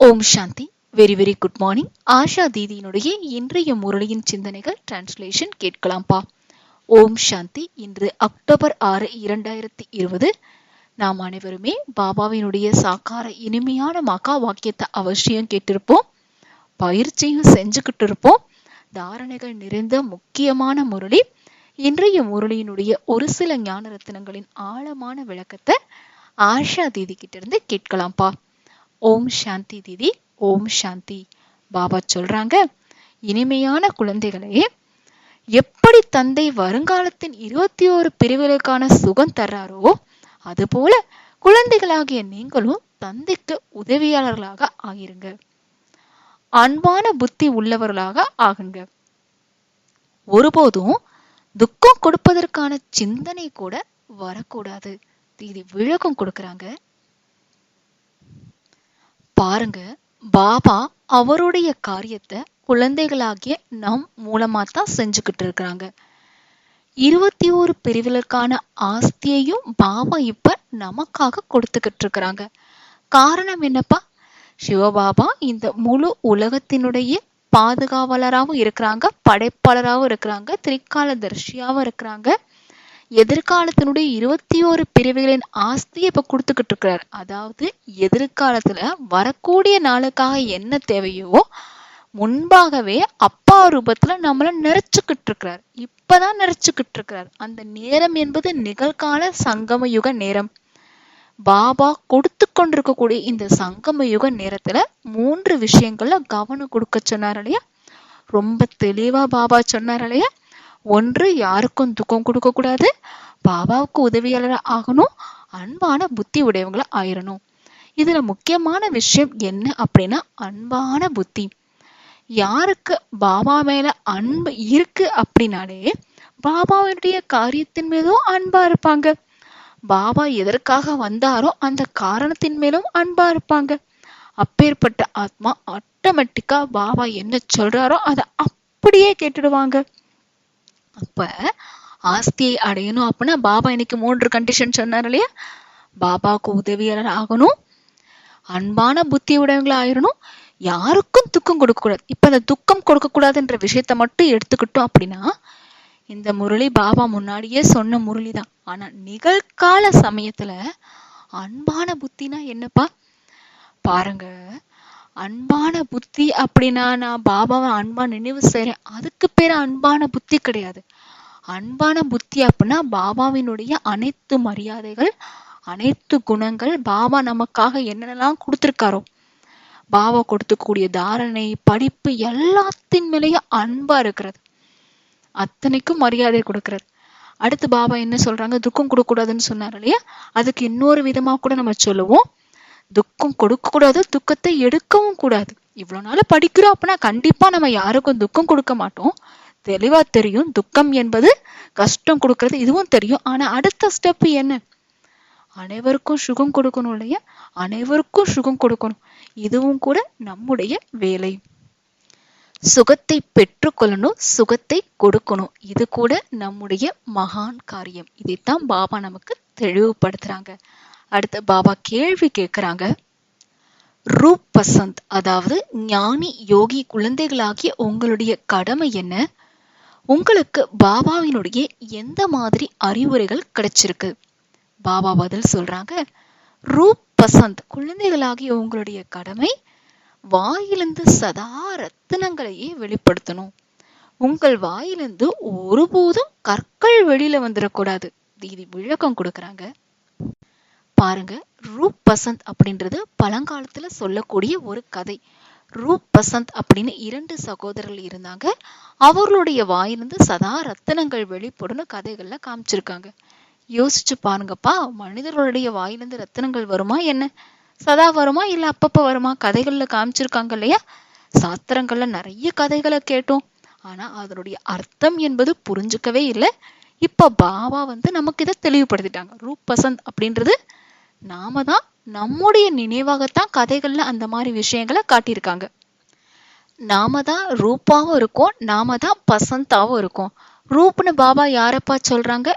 Om Shanti. Very very good morning Asha தீதியினுடைய இன்றைய முரளியின் சிந்தனைகள் டிரான்ஸ்லேஷன் கேட்கலாம்ப்பா. ஓம் சாந்தி. இன்று அக்டோபர் ஆறு இரண்டாயிரத்தி இருபது. நாம் அனைவருமே பாபாவினுடைய சாக்கார இனிமையான மக்கா வாக்கியத்தை அவசியம் கேட்டிருப்போம். பயிற்சியும் செஞ்சுக்கிட்டு இருப்போம். தாரணைகள் நிறைந்த முக்கியமான முரளி. இன்றைய முரளியினுடைய ஒரு சில ஞான ரத்தினங்களின் ஆழமான விளக்கத்தை ஆஷா தீதி கிட்ட இருந்து கேட்கலாம்ப்பா. ஓம் சாந்தி தீதி ஓம் சாந்தி. பாபா சொல்றாங்க இனிமையான குழந்தைகளே எப்படி தந்தை வருங்காலத்தின் இருபத்தி ஓரு பிரிவுகளுக்கான சுகம் தர்றாரோ அதுபோல குழந்தைகளாகிய நீங்களும் தந்தைக்கு உதவியாளர்களாக ஆகிருங்க. அன்பான புத்தி உள்ளவர்களாக ஆகுங்க. ஒருபோதும் துக்கம் கொடுப்பதற்கான சிந்தனை கூட வரக்கூடாது. இது விளக்கம் கொடுக்கறாங்க. பாருங்க பாபா அவருடைய காரியத்தை குழந்தைகளாகிய நம் மூலமா தான் செஞ்சுக்கிட்டு இருக்கிறாங்க. இருபத்தி ஒரு பிரிவுகளுக்கான ஆஸ்தியையும் பாபா இப்ப நமக்காக கொடுத்துக்கிட்டு இருக்கிறாங்க. காரணம் என்னப்பா? சிவபாபா இந்த முழு உலகத்தினுடைய பாதுகாவலராகவும் இருக்கிறாங்க படைப்பாளராகவும் இருக்கிறாங்க திரிகாலதர்ஷியாவும் இருக்கிறாங்க. எதிர்காலத்தினுடைய இருபத்தி ஓரு பிரிவுகளின் ஆஸ்தியை இப்ப கொடுத்துக்கிட்டு இருக்கிறார். அதாவது எதிர்காலத்துல வரக்கூடிய நாளுக்காக என்ன தேவையோ முன்பாகவே அப்பா ரூபத்துல நம்மள நிறைச்சுக்கிட்டு இருக்கிறார். இப்பதான் நிறைச்சுக்கிட்டு இருக்கிறார். அந்த நேரம் என்பது நிகழ்கால சங்கம யுக நேரம். பாபா கொடுத்து கொண்டிருக்கக்கூடிய இந்த சங்கம யுக நேரத்துல மூன்று விஷயங்கள்ல கவனம் கொடுக்க சொன்னார் இல்லையா? ரொம்ப தெளிவா பாபா சொன்னார் இல்லையா? ஒன்று யாருக்கும் துக்கம் கொடுக்கக்கூடாது பாபாவுக்கு உதவியாளர் ஆகணும் அன்பான புத்தி உடையவங்களா ஆயிரணும். இதுல முக்கியமான விஷயம் என்ன அப்படின்னா அன்பான புத்தி. யாருக்கு பாபா மேல அன்பு இருக்கு அப்படின்னாலே பாபாவுடைய காரியத்தின் மீதும் அன்பா இருப்பாங்க. பாபா எதற்காக வந்தாரோ அந்த காரணத்தின் மேலும் அன்பா இருப்பாங்க. அப்பேற்பட்ட ஆத்மா ஆட்டோமேட்டிக்கா பாபா என்ன சொல்றாரோ அதை அப்படியே கேட்டுடுவாங்க. அப்ப ஆஸ்தியை அடையணும் அப்படின்னா பாபா இன்னைக்கு மூன்று கண்டிஷன் சொன்னார் இல்லையா? பாபாவுக்கு உதவியாளர் ஆகணும் அன்பான புத்தி உடையவங்களா ஆயிரணும் யாருக்கும் துக்கம் கொடுக்கக்கூடாது இப்ப அந்த துக்கம் கொடுக்கக்கூடாதுன்ற விஷயத்த மட்டும் எடுத்துக்கிட்டோம் அப்படின்னா இந்த முரளி பாபா முன்னாடியே சொன்ன முரளி தான். ஆனா நிகழ்கால சமயத்துல அன்பான புத்தினா என்னப்பா? பாருங்க அன்பான புத்தி அப்படின்னா நான் பாபாவை அன்பா நினைவு செய்யறேன் அதுக்கு பேர் அன்பான புத்தி கிடையாது. அன்பான புத்தி அப்படின்னா பாபாவினுடைய அனைத்து மரியாதைகள் அனைத்து குணங்கள் பாபா நமக்காக என்னென்னலாம் கொடுத்துருக்காரோ பாபா கொடுத்துக்கூடிய தாரணை படிப்பு எல்லாத்தின் மேலேயும் அன்பா இருக்கிறது. அத்தனைக்கும் மரியாதை கொடுக்கிறது. அடுத்து பாபா என்ன சொல்றாங்க? துக்கம் கொடுக்கக்கூடாதுன்னு சொன்னார் இல்லையா? அதுக்கு இன்னொரு விதமா கூட நம்ம சொல்லுவோம். துக்கம் கொடுக்க கூடாது துக்கத்தை எடுக்கவும் கூடாது. இவ்வளவு நாள் படிக்கிறோம் அப்படின்னா கண்டிப்பா நம்ம யாருக்கும் துக்கம் கொடுக்க மாட்டோம். தெளிவா தெரியும். துக்கம் என்பது கஷ்டம் கொடுக்கறது இதுவும் தெரியும். ஆனா அடுத்த ஸ்டெப் என்ன? அனைவருக்கும் சுகம் கொடுக்கணும் இல்லையா? அனைவருக்கும் சுகம் கொடுக்கணும். இதுவும் கூட நம்முடைய வேலை. சுகத்தை பெற்றுக்கொள்ளணும் சுகத்தை கொடுக்கணும். இது கூட நம்முடைய மகான் காரியம். இதைத்தான் பாபா நமக்கு தெளிவுபடுத்துறாங்க. அடுத்து பாபா கேள்வி கேட்குறாங்க. ரூப் பசந்த் அதாவது ஞானி யோகி குழந்தைகளாகிய உங்களுடைய கடமை என்ன? உங்களுக்கு பாபாவினுடைய எந்த மாதிரி அறிவுரைகள் கிடைச்சிருக்கு? பாபா பதில் சொல்றாங்க. ரூப் பசந்த் குழந்தைகளாகிய உங்களுடைய கடமை வாயிலிருந்து சதா ரத்தினங்களையே வெளிப்படுத்தணும். உங்கள் வாயிலிருந்து ஒருபோதும் கற்கள் வெளியில வந்துடக்கூடாது. இது விளக்கம் கொடுக்கறாங்க. பாருங்க. ரூப் பசந்த் அப்படின்றது பழங்காலத்துல சொல்லக்கூடிய ஒரு கதை. ரூப் பசந்த் அப்படின்னு இரண்டு சகோதரர்கள் இருந்தாங்க. அவர்களுடைய வாயிலிருந்து சதா ரத்தனங்கள் வெளிப்படும் கதைகள்ல காமிச்சிருக்காங்க. யோசிச்சு பாருங்கப்பா மனிதர்களுடைய வாயிலிருந்து ரத்தனங்கள் வருமா என்ன? சதா வருமா இல்ல அப்பப்ப வருமா? கதைகள்ல காமிச்சிருக்காங்க இல்லையா? சாஸ்திரங்கள்ல நிறைய கதைகளை கேட்டோம். ஆனா அதனுடைய அர்த்தம் என்பது புரிஞ்சுக்கவே இல்லை. இப்ப பாபா வந்து நமக்கு இதை தெளிவுபடுத்திட்டாங்க. ரூப் பசந்த் அப்படின்றது நாம தான் நம்முடைய நினைவாகத்தான் கதைகள்ல அந்த மாதிரி விஷயங்களை காட்டியிருக்காங்க. நாம தான் ரூப்பாவும் இருக்கோம் நாம தான் பசந்தாவும் இருக்கோம். ரூப்னு பாபா யாரப்பா சொல்றாங்க?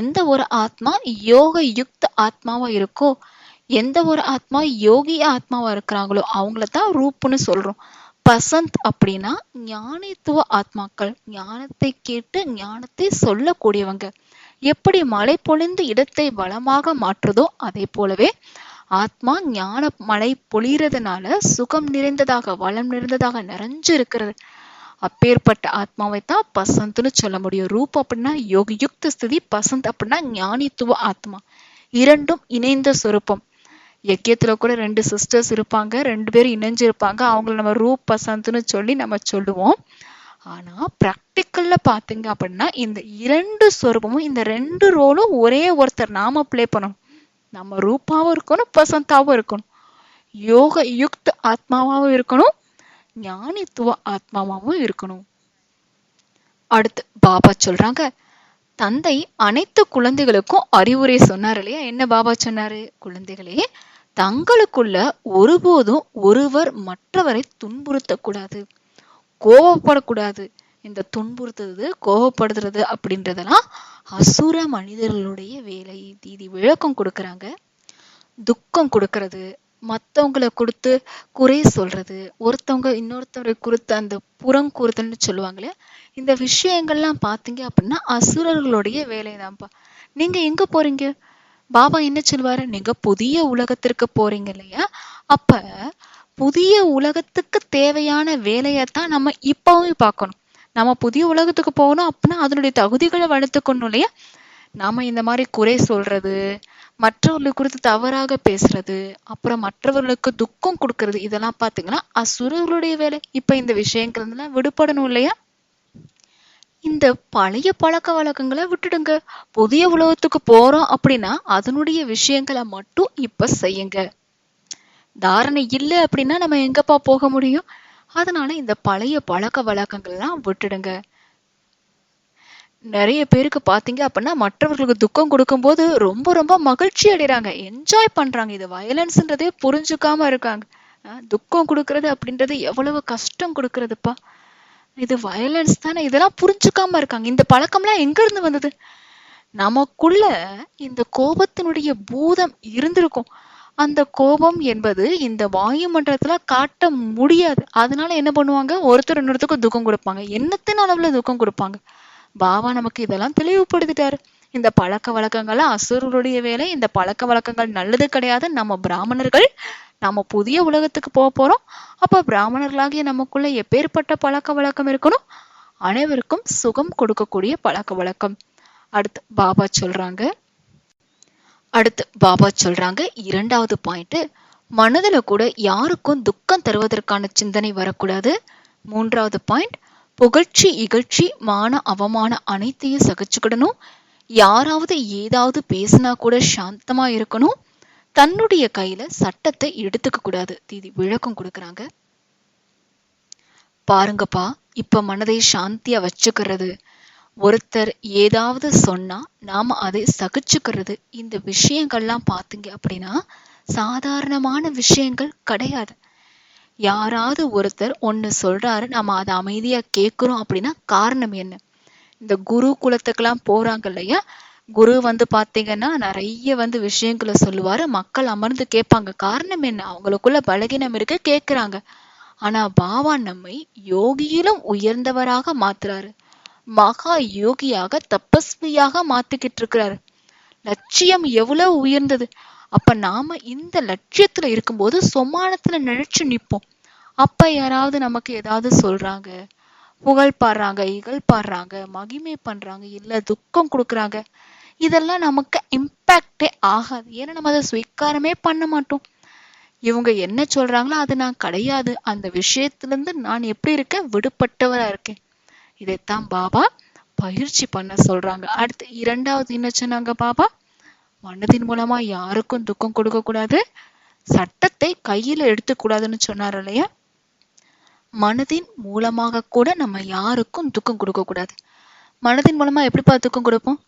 எந்த ஒரு ஆத்மா யோக யுக்த ஆத்மாவா இருக்கோ எந்த ஒரு ஆத்மா யோகி ஆத்மாவா இருக்கிறாங்களோ அவங்கள தான் ரூப்னு சொல்றோம். பசந்த் அப்படின்னா ஞானித்துவ ஆத்மாக்கள் ஞானத்தை கேட்டு ஞானத்தை சொல்லக்கூடியவங்க. எப்படி மழை பொழிந்து இடத்தை வளமாக மாற்றுதோ அதே போலவே ஆத்மா ஞான மழை பொழியறதுனால சுகம் நிறைந்ததாக வளம் நிறைந்ததாக நிறைஞ்சு இருக்கிறது. அப்பேற்பட்ட ஆத்மாவை தான் பசந்த்னு சொல்ல முடியும். ரூப் அப்படின்னா யோகி யுக்த ஸ்திதி பசந்த் அப்படின்னா ஞானித்துவ ஆத்மா. இரண்டும் இணைந்த சொரூபம். யக்கியத்துல கூட ரெண்டு சிஸ்டர்ஸ் இருப்பாங்க ரெண்டு பேரும் இணைஞ்சு இருப்பாங்க அவங்கள நம்ம ரூப் பசந்த்னு சொல்லி நம்ம சொல்லுவோம். ஆனா ப்ராக்டிக்கல்ல பாத்தீங்க அப்படின்னா இந்த இரண்டு சொரூபமும் இந்த ரெண்டு ரோலும் ஒரே ஒருத்தர் நாம பிளே பண்ணணும். நம்ம ரூபாவும் இருக்கணும் பசந்தாவும் இருக்கணும். யோக யுக்த ஆத்மாவாவும் இருக்கணும் ஞானித்துவ ஆத்மாவாவும் இருக்கணும். அடுத்து பாபா சொல்றாங்க தந்தை அனைத்து குழந்தைகளுக்கும் அறிவுரை சொன்னார் இல்லையா? என்ன பாபா சொன்னாரு? குழந்தைகளே தங்களுக்குள்ள ஒருபோதும் ஒருவர் மற்றவரை துன்புறுத்தக்கூடாது. கோபப்படக்கூடாது இந்த துன்புறுத்துறது கோபப்படுத்துறது அப்படின்றதெல்லாம் அசுர மனிதர்களுடைய வேலை. தீதி விளக்கம் கொடுக்கறாங்க. துக்கம் கொடுக்கறது மத்தவங்கள கொடுத்து குறை சொல்றது ஒருத்தவங்க இன்னொருத்தவரை குறித்து அந்த புறம் கூறுதல்னு சொல்லுவாங்களே இந்த விஷயங்கள்லாம் பார்த்தீங்க அப்படின்னா அசுரர்களுடைய வேலைதான்ப்பா. நீங்க எங்க போறீங்க? பாபா என்ன சொல்லுவாரு? நீங்க புதிய உலகத்திற்கு போறீங்க இல்லையா? அப்ப புதிய உலகத்துக்கு தேவையான வேலையைத்தான் நம்ம இப்பவும் பார்க்கணும். நம்ம புதிய உலகத்துக்கு போகணும் அப்படின்னா அதனுடைய தகுதிகளை வளர்த்துக்கணும் இல்லையா? நாம இந்த மாதிரி குறை சொல்றது மற்றவர்களை குறித்து தவறாக பேசுறது அப்புறம் மற்றவர்களுக்கு துக்கம் கொடுக்கறது இதெல்லாம் பாத்தீங்கன்னா அசுரர்களுடைய வேலை. இப்ப இந்த விஷயங்கள் விடுபடணும் இல்லையா? இந்த பழைய பழக்க வழக்கங்களை விட்டுடுங்க. புதிய உலகத்துக்கு போறோம் அப்படின்னா அதனுடைய விஷயங்களை மட்டும் இப்ப செய்யுங்க. தாரணை இல்லை அப்படின்னா நம்ம எங்கப்பா போக முடியும்? அதனால இந்த பழைய பழக்க வழக்கங்கள்லாம் விட்டுடுங்க. நிறைய பேருக்கு பாத்தீங்க அப்படின்னா மற்றவர்களுக்கு துக்கம் கொடுக்கும்போது ரொம்ப ரொம்ப மகிழ்ச்சி அடைறாங்க. என்ஜாய் பண்றாங்க. இது வயலன்ஸ்ன்றதே புரிஞ்சுக்காம இருக்காங்க. அஹ் துக்கம் கொடுக்கறது அப்படின்றது எவ்வளவு கஷ்டம் கொடுக்கறதுப்பா? இது வயலன்ஸ் தானே? இதெல்லாம் புரிஞ்சுக்காம இருக்காங்க. இந்த பழக்கம்லாம் எங்க இருந்து வந்தது? நமக்குள்ள இந்த கோபத்தினுடைய பூதம் இருந்திருக்கும். அந்த கோபம் என்பது இந்த வாயுமன்றத்துல காட்ட முடியாது. அதனால என்ன பண்ணுவாங்க? ஒருத்தர் இன்னொருத்தருக்கும் துக்கம் கொடுப்பாங்க. என்னத்தின் அளவுல துக்கம் கொடுப்பாங்க. பாபா நமக்கு இதெல்லாம் தெளிவுபடுத்திட்டாரு. இந்த பழக்க வழக்கங்கள் அசுரருடைய வேலை இந்த பழக்க வழக்கங்கள் நல்லது கிடையாது. நம்ம பிராமணர்கள் நம்ம புதிய உலகத்துக்கு போக போறோம். அப்ப பிராமணர்களாகிய நமக்குள்ள எப்பேற்பட்ட பழக்க வழக்கம் இருக்கணும்? அனைவருக்கும் சுகம் கொடுக்கக்கூடிய பழக்க வழக்கம். அடுத்து பாபா சொல்றாங்க அடுத்து பாபா சொல்றாங்க இரண்டாவது பாயிண்ட் மனதுல கூட யாருக்கும் துக்கம் தருவதற்கான சிந்தனை வரக்கூடாது. மூன்றாவது பாயிண்ட் புகழ்ச்சி இகழ்ச்சி மான அவமான அனைத்தையும் சகிச்சுக்கிடணும். யாராவது ஏதாவது பேசினா கூட சாந்தமா இருக்கணும். தன்னுடைய கையில சட்டத்தை எடுத்துக்க கூடாது. தீதி விளக்கம் கொடுக்கறாங்க. பாருங்கப்பா இப்ப மனதை சாந்தியா வச்சுக்கிறது. ஒருத்தர் ஏதாவது சொன்னா நாம அதை சகிச்சுக்கிறது. இந்த விஷயங்கள்லாம் பார்த்தீங்க அப்படின்னா சாதாரணமான விஷயங்கள் கிடையாது. யாராவது ஒருத்தர் ஒன்று சொல்றாரு நம்ம அதை அமைதியாக கேட்குறோம் அப்படின்னா காரணம் என்ன? இந்த குரு குலத்துக்கெல்லாம் போறாங்க இல்லையா? குரு வந்து பார்த்தீங்கன்னா நிறைய வந்து விஷயங்களை சொல்லுவாரு. மக்கள் அமர்ந்து கேட்பாங்க. காரணம் என்ன? அவங்களுக்குள்ள பலகீனம் இருக்கு கேட்குறாங்க ஆனா பாபா நம்மை யோகியிலும் உயர்ந்தவராக மாத்துறாரு. மகா யோகியாக தபஸ்வியாக மாத்திக்கிட்டு இருக்கிறாரு லட்சியம் எவ்வளவு உயர்ந்தது. அப்ப நாம இந்த லட்சியத்துல இருக்கும்போது சொமானத்துல நினைச்சு நிப்போம். அப்ப யாராவது நமக்கு ஏதாவது சொல்றாங்க புகழ் பாடுறாங்க இகழ் பாடுறாங்க மகிமை பண்றாங்க இல்ல துக்கம் கொடுக்குறாங்க இதெல்லாம் நமக்கு இம்பாக்டே ஆகாது. ஏன்னா நம்ம அதை ஸ்வீகாரமே பண்ண மாட்டோம். இவங்க என்ன சொல்றாங்களோ அது நான் கிடையாது. அந்த விஷயத்துல இருந்து நான் எப்படி இருக்கேன்? விடுபட்டவரா இருக்கேன். இதைத்தான் பாபா பயிற்சி பண்ண சொல்றாங்க. அடுத்து இரண்டாவது என்ன சொன்னாங்க பாபா? மனதின் மூலமா யாருக்கும் துக்கம் கொடுக்க கூடாது. சட்டத்தை கையில எடுத்துக்கூடாதுன்னு சொன்னார் இல்லையா? மனதின் மூலமாக கூட நம்ம யாருக்கும் துக்கம் கொடுக்க கூடாது. மனதின் மூலமா எப்படிப்பா துக்கம் கொடுப்போம்?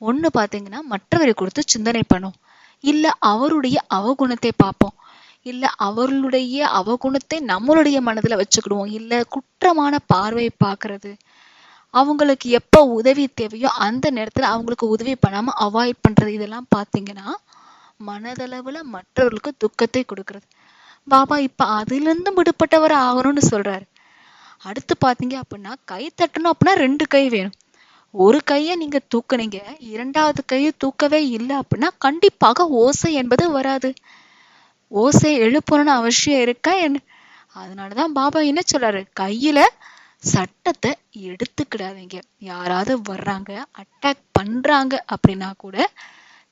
ஒண்ணு பாத்தீங்கன்னா மற்றவரை கொடுத்து சிந்தனை பண்ணும். இல்ல அவருடைய அவகுணத்தை பார்ப்போம். இல்ல அவர்களுடைய அவகுணத்தை நம்மளுடைய மனதுல வச்சுக்கிடுவோம். இல்ல குற்றமான பார்வையை பார்க்கறது. அவங்களுக்கு எப்போ உதவி தேவையோ அந்த நேரத்துல அவங்களுக்கு உதவி பண்ணாம அவாய்ட் பண்றது இதெல்லாம் பார்த்தீங்கன்னா மனதளவுல மற்றவர்களுக்கு துக்கத்தை கொடுக்கறது. பாபா இப்ப அதுலேருந்து விடுபட்டவர் ஆகணும்னு சொல்றாரு. அடுத்து பார்த்தீங்க அப்படின்னா கை தட்டணும் அப்படின்னா ரெண்டு கை வேணும். ஒரு கையை நீங்க தூக்குனீங்க இரண்டாவது கையை தூக்கவே இல்லை அப்படின்னா கண்டிப்பாக ஓசை என்பது வராது. ஓசை எழுப்பணும்னு அவசியம் இருக்கா என்ன? அதனாலதான் பாபா என்ன சொல்றாரு? கையில சட்டத்தை எடுத்துக்கிடாதீங்க. யாராவது வர்றாங்க அட்டாக் பண்றாங்க அப்படின்னா கூட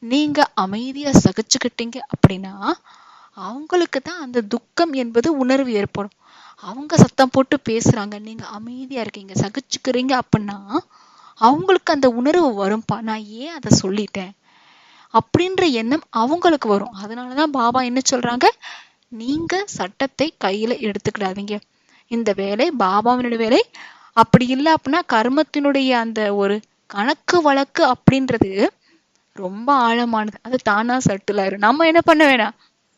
நீங்க அமைதியா சகிச்சுக்கிட்டீங்க அப்படின்னா அவங்களுக்கு தான் அந்த துக்கம் என்பது உணர்வு ஏற்படும். அவங்க சத்தம் போட்டு பேசுறாங்க நீங்க அமைதியா இருக்கீங்க சகிச்சுக்கிறீங்க அப்படின்னா அவங்களுக்கு அந்த உணர்வு வரும்பா? நான் ஏன் அதை சொல்லிட்டேன்? அப்படின்ற எண்ணம் அவங்களுக்கு வரும். அதனாலதான் பாபா என்ன சொல்றாங்க? நீங்க சட்டத்தை கையில எடுத்துக்கிடாதீங்க. இந்த வேலை பாபாவினுடைய வேலை. அப்படி இல்லை அப்படின்னா கர்மத்தினுடைய அந்த ஒரு கணக்கு வழக்கு அப்படின்றது ரொம்ப ஆழமானது. அது தானா சட்டில் ஆயிரும் நம்ம என்ன பண்ண வேணாம்?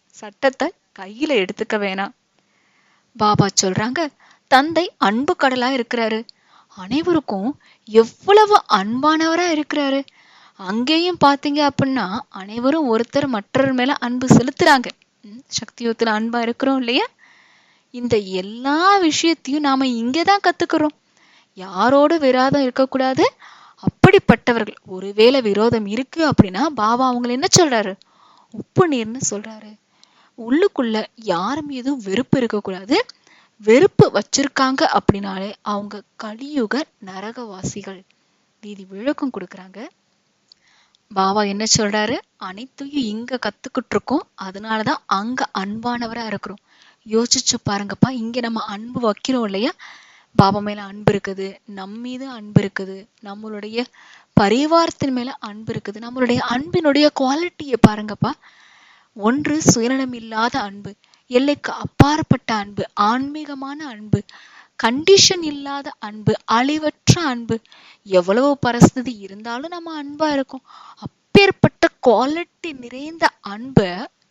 சட்டத்தை கையில எடுத்துக்க வேணாம். பாபா சொல்றாங்க தந்தை அன்பு கடலா இருக்கிறாரு. அனைவருக்கும் எவ்வளவு அன்பானவரா இருக்கிறாரு. அங்கேயும் பாத்தீங்க அப்படின்னா அனைவரும் ஒருத்தர் மற்றவர் மேல அன்பு செலுத்துறாங்க. ம், சக்தியுத்துல அன்பா இருக்கிறோம் இல்லையா? இந்த எல்லா விஷயத்தையும் நாம இங்கே தான் கத்துக்கிறோம். யாரோட விரோதம் இருக்கக்கூடாது. அப்படிப்பட்டவர்கள் ஒருவேளை விரோதம் இருக்கு அப்படின்னா பாபா அவங்களை என்ன சொல்றாரு? உப்பு நீர்னு சொல்றாரு. உள்ளுக்குள்ள யார் மீதும் வெறுப்பு இருக்கக்கூடாது. வெறுப்பு வச்சிருக்காங்க அப்படின்னாலே அவங்க கலியுக நரகவாசிகள். வீதி விளக்கம் கொடுக்குறாங்க. பாபா என்ன சொல்றாரு? அனைத்தையும் இங்க கத்துக்கிட்டு இருக்கோம் அதனாலதான் அங்க அன்பானவரா இருக்கிறோம். யோசிச்சு பாருங்கப்பா இங்க நம்ம அன்பு வைக்கிறோம் இல்லையா? பாபா மேல அன்பு இருக்குது நம் மீது அன்பு இருக்குது நம்மளுடைய பரிவாரத்தின் மேல அன்பு இருக்குது நம்மளுடைய அன்பினுடைய குவாலிட்டியை பாருங்கப்பா. ஒன்று சுயநலம் இல்லாத அன்பு எல்லைக்கு அப்பாற்பட்ட அன்பு ஆன்மீகமான அன்பு கண்டிஷன் இல்லாத அன்பு அழிவற்ற அன்பு எவ்வளவு பரிஸ்திதி இருந்தாலும் நம்ம அன்பா இருக்கும். அப்பேற்பட்ட குவாலிட்டி நிறைந்த அன்பை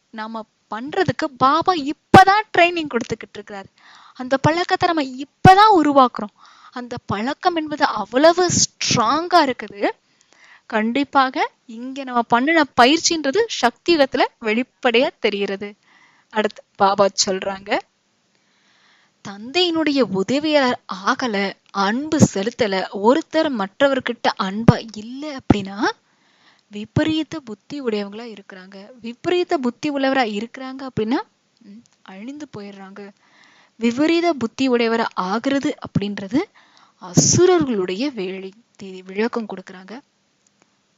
நாம பண்றதுக்கு பாபா இப்பதான் ட்ரைனிங் கொடுத்துக்கிட்டு இருக்கிறாரு. அந்த பழக்கத்தை நம்ம இப்பதான் உருவாக்குறோம். அந்த பழக்கம் என்பது அவ்வளவு ஸ்ட்ராங்கா இருக்குது. கண்டிப்பாக இங்க நம்ம பண்ணின பயிற்சின்றது சக்தியுகத்துல வெளிப்படையா தெரிகிறது. அடுத்து பாபா சொல்றாங்க தந்தையினுடைய உதவியாளர் ஆகல அன்பு செலுத்தல ஒருத்தர் மற்றவர்கிட்ட அன்பா இல்லை அப்படின்னா விபரீத புத்தி உடையவங்களா இருக்கிறாங்க. விபரீத புத்தி உள்ளவரா இருக்கிறாங்க அப்படின்னா அழிந்து போயிடுறாங்க. விபரீத புத்தி உடையவரா ஆகிறது அப்படின்றது அசுரர்களுடைய வேலை. தேதி விளக்கம் கொடுக்கறாங்க.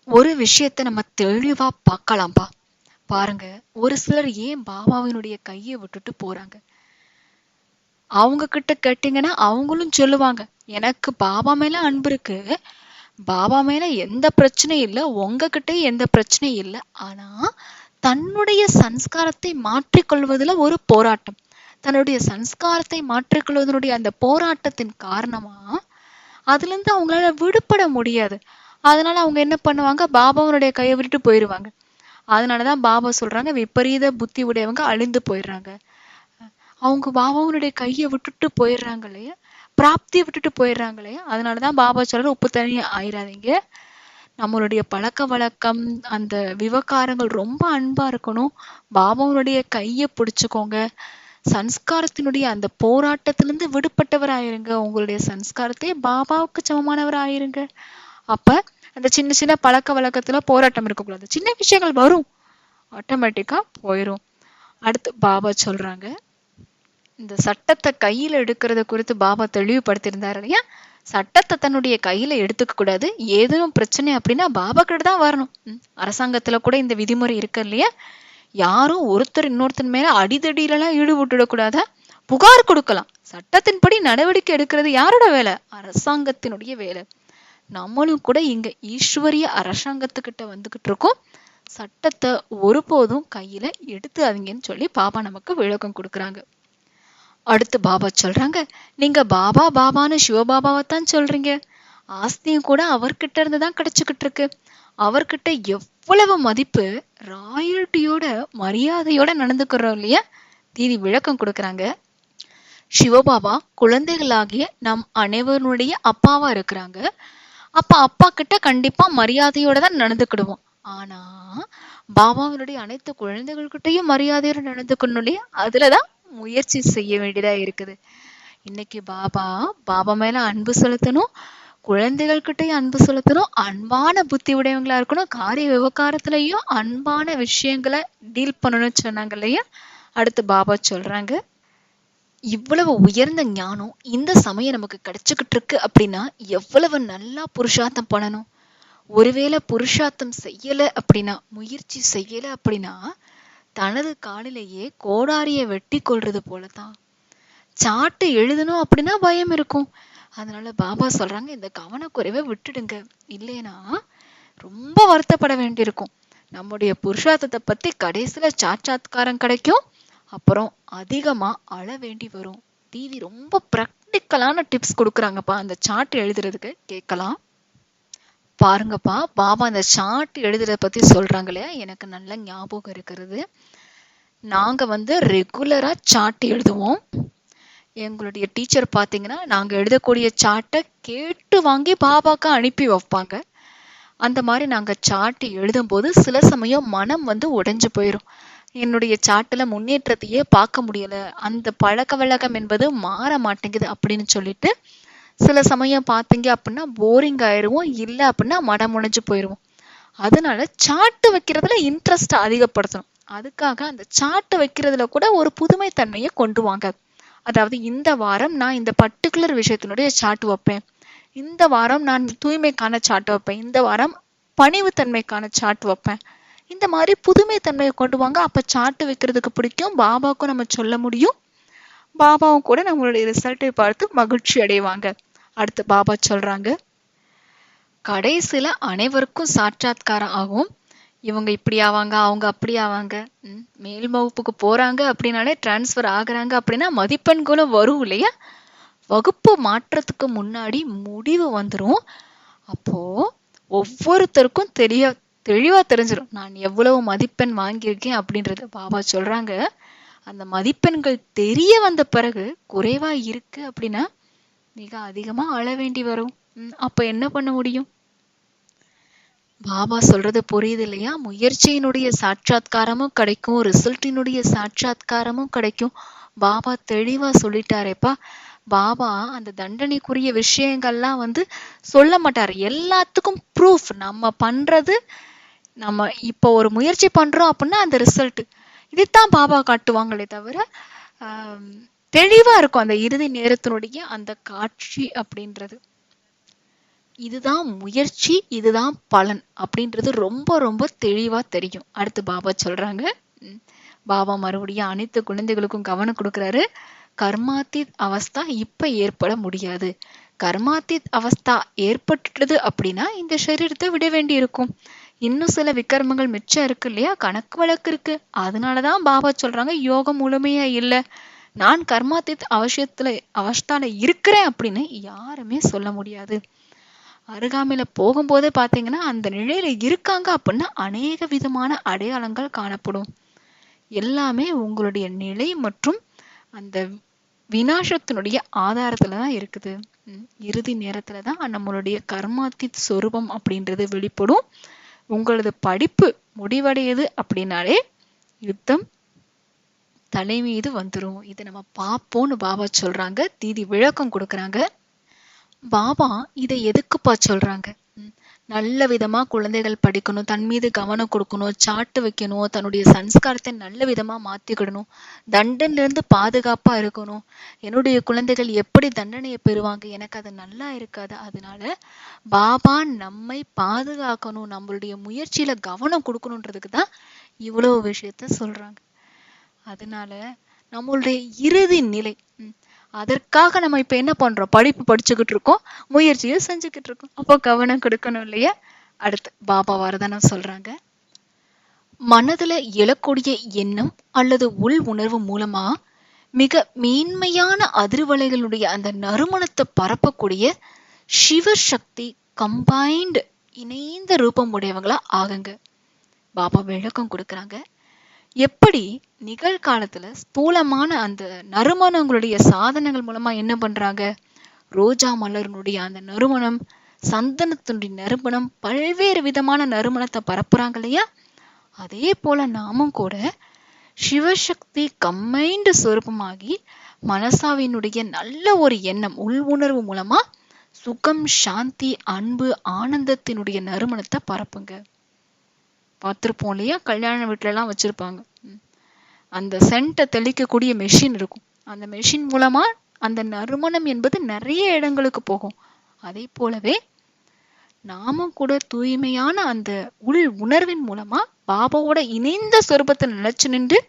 ஒரு விஷயத்த நம்ம தெளிவா பார்க்கலாம்பா. பாருங்க ஒரு சிலர் ஏன் பாபாவினுடைய கையை விட்டுட்டு போறாங்க? அவங்க கிட்ட கேட்டீங்கன்னா அவங்களும் சொல்லுவாங்க எனக்கு பாபா மேல அன்பு இருக்கு. பாபா மேல எந்த பிரச்சனையும் இல்லை உங்ககிட்டயும் எந்த பிரச்சனையும் இல்லை. ஆனா தன்னுடைய சன்ஸ்காரத்தை மாற்றிக்கொள்வதில் ஒரு போராட்டம். தன்னுடைய சன்ஸ்காரத்தை மாற்றிக்கொள்வதனுடைய அந்த போராட்டத்தின் காரணமா அதுல இருந்து அவங்களால விடுபட முடியாது. அதனால அவங்க என்ன பண்ணுவாங்க? பாபாவனுடைய கையை விட்டுட்டு போயிடுவாங்க அதனாலதான் பாபா சொல்றாங்க விபரீத புத்தி உடையவங்க அழிந்து போயிடுறாங்க. அவங்க பாபாவனுடைய கையை விட்டுட்டு போயிடுறாங்க இல்லையா? பிராப்தியை விட்டுட்டு போயிடுறாங்க இல்லையா அதனாலதான் பாபா சொல்கிற உப்பு தண்ணி ஆயிராதீங்க. நம்மளுடைய பழக்க வழக்கம் அந்த விவகாரங்கள் ரொம்ப அன்பா இருக்கணும். பாபாவுடைய கையை பிடிச்சுக்கோங்க. சன்ஸ்காரத்தினுடைய அந்த போராட்டத்திலிருந்து விடுபட்டவர் ஆயிருங்க உங்களுடைய சன்ஸ்காரத்தை பாபாவுக்கு சமமானவர் ஆயிருங்க அப்ப அந்த சின்ன சின்ன பழக்க வழக்கத்துல போராட்டம் இருக்கக்கூடாது. சின்ன விஷயங்கள் வரும். ஆட்டோமேட்டிக்கா போயிடும் அடுத்து பாபா சொல்றாங்க இந்த சட்டத்தை கையில எடுக்கிறத குறித்து பாபா தெளிவுபடுத்தியிருந்தாரு இல்லையா? சட்டத்தை தன்னுடைய கையில எடுத்துக்க கூடாது. ஏதேனும் பிரச்சனை அப்படின்னா பாபா கிட்ட தான் வரணும். ம், அரசாங்கத்துல கூட இந்த விதிமுறை இருக்கு இல்லையா? யாரும் ஒருத்தர் இன்னொருத்தன் மேல அடிதடியிலலாம் ஈடுபட்டுடக்கூடாதா புகார் கொடுக்கலாம். சட்டத்தின்படி நடவடிக்கை எடுக்கிறது யாரோட வேலை? அரசாங்கத்தினுடைய வேலை. நம்மளும் கூட இங்க ஈஸ்வரிய அரசாங்கத்துக்கிட்ட வந்துகிட்டு இருக்கோம். சட்டத்தை ஒருபோதும் கையில எடுத்துக்காதீங்கன்னு சொல்லி பாபா நமக்கு விளக்கம் கொடுக்குறாங்க. அடுத்து பாபா சொல்றாங்க நீங்க பாபா பாபான்னு சிவபாபாவை தான் சொல்றீங்க. ஆஸ்தியும் கூட அவர்கிட்ட இருந்து தான் கிடைச்சுக்கிட்டு இருக்கு. அவர்கிட்ட எவ்வளவு மதிப்பு ராயல்ட்டியோட மரியாதையோட நடந்துக்கிறோம் இல்லையா? தீதி விளக்கம் கொடுக்குறாங்க. சிவபாபா குழந்தைகளாகிய நம் அனைவருடைய அப்பாவா இருக்கிறாங்க. அப்ப அப்பா கிட்ட கண்டிப்பா மரியாதையோட தான் நடந்துக்கிடுவோம். ஆனா பாபாவினுடைய அனைத்து குழந்தைகள்கிட்டயும் மரியாதையோட நடந்துக்கணும் இல்லையா? அதுலதான் முயற்சி செய்ய வேண்டியதா இருக்குது. இன்னைக்கு பாபா பாபா மேல அன்பு செலுத்தணும் குழந்தைகள் கிட்டயும் அன்பு செலுத்தணும் அன்பான புத்தி உடையவங்களா இருக்கணும் காரிய விவகாரத்திலையும் அன்பான விஷயங்களை டீல் பண்ணணும்னு சொன்னாங்க இல்லையா? அடுத்து பாபா சொல்றாங்க இவ்வளவு உயர்ந்த ஞானம் இந்த சமயம் நமக்கு கிடைச்சுக்கிட்டு இருக்கு அப்படின்னா எவ்வளவு நல்லா புருஷார்த்தம் பண்ணணும். ஒருவேளை புருஷார்த்தம் செய்யல அப்படின்னா முயற்சி செய்யல அப்படின்னா தனது காலிலேயே கோடாரிய வெட்டி கொள்றது போலதான் சாட்டு எழுதணும் அப்படின்னா பயம் இருக்கும். அதனால பாபா சொல்றாங்க இந்த கவனக்குறைவை விட்டுடுங்க. இல்லைன்னா ரொம்ப வருத்தப்பட வேண்டியிருக்கும். நம்முடைய புருஷார்த்தத்தை பத்தி கடைசியில சாட்சாத்காரம் கிடைக்கும். அப்புறம் அதிகமா அழ வேண்டி வரும். டிவி ரொம்ப ப்ராக்டிக்கலான டிப்ஸ் கொடுக்குறாங்கப்பா. அந்த சார்ட் எழுதுறதுக்கு கேட்கலாம். பாருங்கப்பா பாபா அந்த சார்ட் எழுதுறத பத்தி சொல்றாங்க இல்லையா? எனக்கு நல்ல ஞாபகம் இருக்கிறது. நாங்க வந்து ரெகுலரா சார்ட் எழுதுவோம். எங்களுடைய டீச்சர் பார்த்தீங்கன்னா நாங்கள் எழுதக்கூடிய சார்ட்டை கேட்டு வாங்கி பாபாக்கு அனுப்பி வைப்பாங்க. அந்த மாதிரி நாங்கள் சார்ட் எழுதும்போது சில சமயம் மனம் வந்து உடைஞ்சு போயிடும் என்னுடைய சாட்டில் முன்னேற்றத்தையே பார்க்க முடியலை. அந்த பழக்க வழக்கம் என்பது மாற மாட்டேங்குது அப்படின்னு சொல்லிட்டு சில சமயம் பார்த்தீங்க அப்படின்னா போரிங் ஆயிடுவோம் இல்லை அப்படின்னா மடம் முடிஞ்சு போயிடுவோம் அதனால சாட்டு வைக்கிறதுல இன்ட்ரெஸ்ட் அதிகப்படுத்தணும். அதுக்காக அந்த சாட்டு வைக்கிறதுல கூட ஒரு புதுமைத்தன்மையை கொண்டு வாங்க. அதாவது இந்த வாரம் நான் இந்த பர்டிகுலர் விஷயத்தினுடைய சாட்டு வைப்பேன். இந்த வாரம் நான் தூய்மைக்கான சாட்டு வைப்பேன். இந்த வாரம் பணிவுத்தன்மைக்கான சாட்டு வைப்பேன். இந்த மாதிரி புதுமைத்தன்மையை கொண்டு வாங்க. அப்போ சாட்டு வைக்கிறதுக்கு பிடிக்கும். பாபாவுக்கும் நம்ம சொல்ல முடியும். பாபாவும் கூட நம்மளுடைய ரிசல்ட்டை பார்த்து மகிழ்ச்சி அடைவாங்க. அடுத்து பாபா சொல்றாங்க கடைசியில அனைவருக்கும் சாட்சாத்காரம் ஆகும். இவங்க இப்படி ஆவாங்க அவங்க அப்படி ஆவாங்க. ம், மேல் வகுப்புக்கு போறாங்க அப்படின்னாலே டிரான்ஸ்ஃபர் ஆகுறாங்க அப்படின்னா மதிப்பெண்களும் வரும் இல்லையா? வகுப்பு மாற்றத்துக்கு முன்னாடி முடிவு வந்துடும் அப்போ ஒவ்வொருத்தருக்கும் தெரிய தெளிவா தெரிஞ்சிடும் நான் எவ்வளவு மதிப்பெண் வாங்கியிருக்கேன் அப்படின்றது பாபா சொல்றாங்க. அந்த மதிப்பெண்கள் தெரிய வந்த பிறகு குறைவா இருக்கு அப்படின்னா மிக அதிகமா அழ வேண்டி வரும். அப்ப என்ன பண்ண முடியும்? பாபா சொல்றது புரியுது இல்லையா? முயற்சியினுடைய சாட்சாத்காரமும் கிடைக்கும் ரிசல்ட்டினுடைய சாட்சாத்காரமும் கிடைக்கும். பாபா தெளிவா சொல்லிட்டாரேப்பா. பாபா அந்த தண்டனைக்குரிய விஷயங்கள்லாம் வந்து சொல்ல மாட்டாரு. எல்லாத்துக்கும் ப்ரூஃப் நம்ம பண்றது நம்ம இப்போ ஒரு முயற்சி பண்றோம் அப்படின்னா அந்த ரிசல்ட் இதைத்தான் பாபா காட்டுவாங்களே தவிர தெளிவா இருக்கும் அந்த இறுதி நேரத்தினுடைய அந்த காட்சி அப்படின்றது. இதுதான் முயற்சி இதுதான் பலன் அப்படின்றது ரொம்ப ரொம்ப தெளிவா தெரியும். அடுத்து பாபா சொல்றாங்க. பாபா மறுபடியும் அனைத்து குழந்தைகளுக்கும் கவனம் கொடுக்குறாரு. கர்மாத்தீத் அவஸ்தா இப்ப ஏற்பட முடியாது. கர்மாத்தீத் அவஸ்தா ஏற்பட்டுட்டது அப்படின்னா இந்த சரீரத்தை விட வேண்டி இருக்கும் இன்னும் சில விக்ரமங்கள் மிச்சம் இருக்கு இல்லையா? கணக்கு வழக்கு இருக்கு. அதனாலதான் பாபா சொல்றாங்க யோகம் முழுமையா இல்ல. நான் கர்மாத்தீத் அவசியத்துல அவஸ்தால இருக்கிறேன் அப்படின்னு யாருமே சொல்ல முடியாது. அருகாமையில போகும்போதே பாத்தீங்கன்னா அந்த நிலையில இருக்காங்க அப்படின்னா அநேக விதமான அடையாளங்கள் காணப்படும். எல்லாமே உங்களுடைய நிலை மற்றும் அந்த வினாசத்தினுடைய ஆதாரத்துல தான் இருக்குது. இறுதி நேரத்துல தான் நம்மளுடைய கர்மாத்தித் சொரூபம் அப்படின்றது வெளிப்படும். உங்களது படிப்பு முடிவடையுது அப்படின்னாலே யுத்தம் தலை மீது வந்துடும் இதை நம்ம பார்ப்போம்னு பாபா சொல்றாங்க. தீதி விளக்கம் கொடுக்குறாங்க. பாபா இதை எதுக்குப்பா சொல்றாங்க? நல்ல விதமா குழந்தைகள் படிக்கணும் தன் மீது கவனம் கொடுக்கணும் சாட்டு வைக்கணும் தன்னுடைய சன்ஸ்காரத்தை நல்ல விதமா மாத்திக்கிடணும் தண்டனையில இருந்து பாதுகாப்பா இருக்கணும். என்னுடைய குழந்தைகள் எப்படி தண்டனையை பெறுவாங்க? எனக்கு அது நல்லா இருக்காது. அதனால பாபா நம்மை பாதுகாக்கணும். நம்மளுடைய முயற்சியில கவனம் கொடுக்கணுன்றதுக்கு தான் இவ்வளவு விஷயத்த சொல்றாங்க. அதனால நம்மளுடைய இறுதி நிலை ம், அதற்காக நம்ம இப்போ என்ன பண்றோம்? படிப்பு படிச்சுக்கிட்டு இருக்கோம். முயற்சியும் செஞ்சுக்கிட்டு இருக்கோம். அப்போ கவனம் கொடுக்கணும் இல்லையா? அடுத்து பாபா வரதானம் சொல்றாங்க. மனதுல எழக்கூடிய எண்ணம் அல்லது உள் உணர்வு மூலமா மிக மேன்மையான அதிர்வலைகளுடைய அந்த நறுமணத்தை பரப்பக்கூடிய சிவசக்தி கம்பைன்டு இணைந்த ரூபம் உடையவங்களா ஆகுங்க. பாபா விளக்கம் கொடுக்குறாங்க. எப்படி நிகழ்காலத்துல ஸ்தூலமான அந்த நறுமணங்களுடைய சாதனங்கள் மூலமா என்ன பண்றாங்க? ரோஜா மலரினுடைய அந்த நறுமணம் சந்தனத்தினுடைய நறுமணம் பல்வேறு விதமான நறுமணத்தை பரப்புறாங்க இல்லையா? அதே போல நாமும் கூட சிவசக்தி கம்மைண்டு சொரூபமாகி மனசாவினுடைய நல்ல ஒரு எண்ணம் உள் உணர்வு மூலமா சுகம் சாந்தி அன்பு ஆனந்தத்தினுடைய நறுமணத்தை பரப்புங்க. பார்த்துருப்போம் இல்லையா? கல்யாண வீட்டுல எல்லாம் வச்சிருப்பாங்க அந்த சென்ட்டை தெளிக்கக்கூடிய மெஷின் இருக்கும். அந்த மெஷின் மூலமா அந்த நறுமணம் என்பது நிறைய இடங்களுக்கு போகும். அதே போலவே நாமும் கூட தூய்மையான அந்த உள் உணர்வின் மூலமா பாபாவோட இணைந்த சொருபத்தை நிலைச்சு நின்று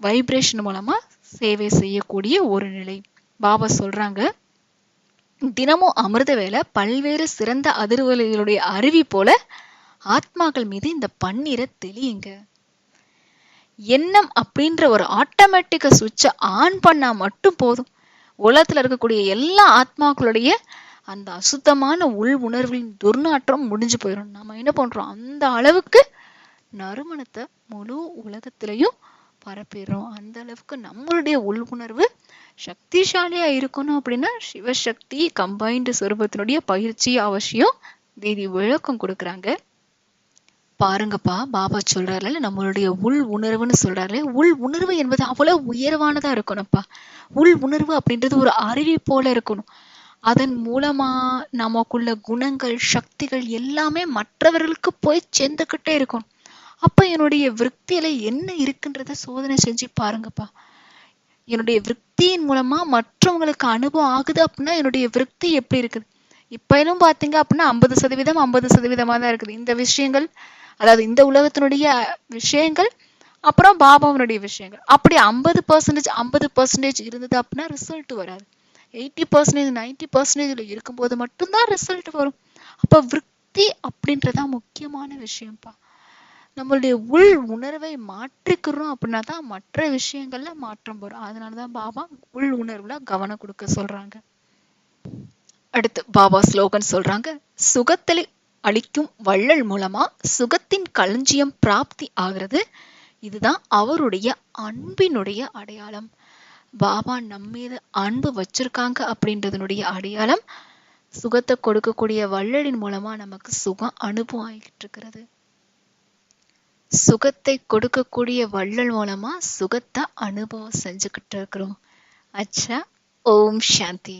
வைப்ரேஷன் மூலமா சேவை செய்யக்கூடிய ஒரு நிலை. பாபா சொல்றாங்க தினமும் அமிர்த வேலை பல்வேறு சிறந்த அதிர்வலைகளுடைய அருவி போல ஆத்மாக்கள் மீது இந்த பன்னீரை தெளியுங்க. எண்ணம் அப்படின்ற ஒரு ஆட்டோமேட்டிக்க சுவிட்சை ஆன் பண்ணா மட்டும் போதும். உலகத்துல இருக்கக்கூடிய எல்லா ஆத்மாக்களுடைய அந்த அசுத்தமான உள் உணர்வின் துர்நாற்றம் முடிஞ்சு போயிடும் நம்ம என்ன பண்றோம்? அந்த அளவுக்கு நறுமணத்தை முழு உலகத்திலையும் பரப்பிடுறோம். அந்த அளவுக்கு நம்மளுடைய உள் உணர்வு சக்திசாலியா இருக்கணும் அப்படின்னா சிவசக்தி கம்பைன்டு சொரூபத்தினுடைய பயிற்சி அவசியம். தீதி விளக்கம் கொடுக்குறாங்க. பாருங்கப்பா பாபா சொல்றாரு நம்மளுடைய உள் உணர்வுன்னு சொல்றாரு உள் உணர்வு என்பது அவ்வளவு உயர்வானதா இருக்கணும்ப்பா. உள் உணர்வு அப்படின்றது ஒரு அருவி போல இருக்கணும். அதன் மூலமா நமக்குள்ள குணங்கள் சக்திகள் எல்லாமே மற்றவர்களுக்கு போய் சேர்ந்துக்கிட்டே இருக்கணும். அப்ப என்னுடைய விருத்தியில என்ன இருக்குன்றத சோதனை செஞ்சு பாருங்கப்பா. என்னுடைய விருத்தியின் மூலமா மற்றவங்களுக்கு அனுபவம் ஆகுது அப்படின்னா என்னுடைய விருத்தி எப்படி இருக்குது? இப்பயிலும் பாத்தீங்க அப்படின்னா ஐம்பது சதவீதம் ஐம்பது சதவீதமா தான் இருக்குது. இந்த விஷயங்கள் அதாவது இந்த உலகத்தினுடைய விஷயங்கள் அப்புறம் பாபாவினுடைய விஷயங்கள். அப்படி ஐம்பது பர்சன்டேஜ் ஐம்பது பர்சன்டேஜ் இருந்தது அப்படின்னா ரிசல்ட் வராது. எயிட்டி பர்சன்டேஜ் நைன்டி பர்சன்டேஜில் இருக்கும்போது மட்டும்தான் ரிசல்ட் வரும். அப்போ விற்பி அப்படின்றதான் முக்கியமான விஷயம்ப்பா. நம்மளுடைய உள் உணர்வை மாற்றிக்கிறோம் அப்படின்னா தான் மற்ற விஷயங்கள்ல மாற்றம் வரும். அதனாலதான் பாபா உள் உணர்வுல கவனம் கொடுக்க சொல்றாங்க. அடுத்து பாபா ஸ்லோகன் சொல்றாங்க சுகத்திலே அளிக்கும் வள்ளல் மூலமா சுகத்தின் களஞ்சியம் பிராப்தி ஆகிறது. இதுதான் அவருடைய அன்பினுடைய அடையாளம். பாபா நம்மீது அன்பு வச்சிருக்காங்க அப்படின்றதனுடைய அடையாளம். சுகத்தை கொடுக்கக்கூடிய வள்ளலின் மூலமா நமக்கு சுகம் அனுபவம் ஆகிட்டு இருக்கிறது சுகத்தை கொடுக்கக்கூடிய வள்ளல் மூலமா சுகத்தை அனுபவம் செஞ்சுக்கிட்டு இருக்கிறோம் அச்சா ஓம் சாந்தி.